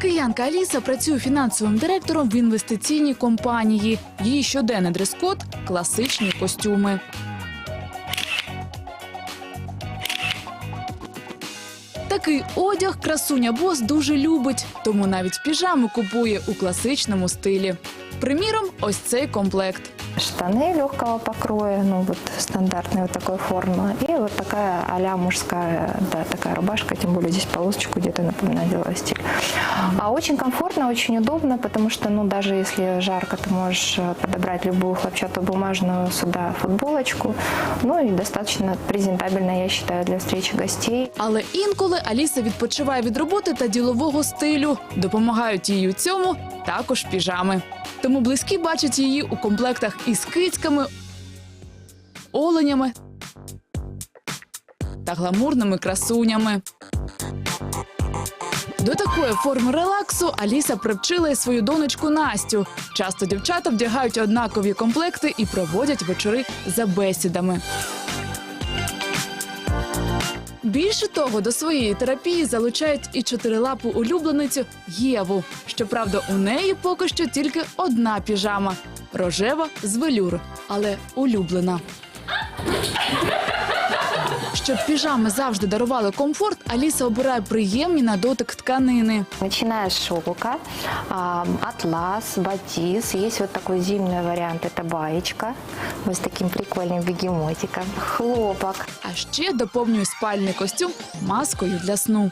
Киянка Аліса працює фінансовим директором в інвестиційній компанії. Її щоденний дрес-код – класичні костюми. Такий одяг красуня бос дуже любить, тому навіть піжами купує у класичному стилі. Приміром, ось цей комплект Штаны легкого покроя, ну вот стандартной вот такой формы. И вот такая а мужская, да, такая рубашка, тем более здесь полосочку где-то напоминает деловой стиль. А очень комфортно, очень удобно, потому что, ну, даже если жарко, ты можешь э, подобрать любую хлопчатобумажную сюда футболочку. Ну и достаточно презентабельно, я считаю, для встречи гостей. Але інколи Аліса відпочиває від роботи та ділового стилю. Допомагають їй у цьому також піжами. Тому близькі бачать її у комплектах із кицьками, оленями та гламурними красунями. До такої форми релаксу Аліса привчила й свою донечку Настю. Часто дівчата вдягають однакові комплекти і проводять вечори за бесідами. Більше того, до своєї терапії залучають і чотирилапу улюбленицю Єву. Щоправда, у неї поки що тільки одна піжама рожева з велюр, але улюблена. Щоб піжами завжди дарували комфорт, Аліса обирає приємні на дотик тканини. Начиная с шелка, а, атлас, батис. Есть вот такой зимний вариант, это баечка. Вот с таким прикольным бегемотиком. Хлопок. А ще доповнює спальний костюм маскою для сну.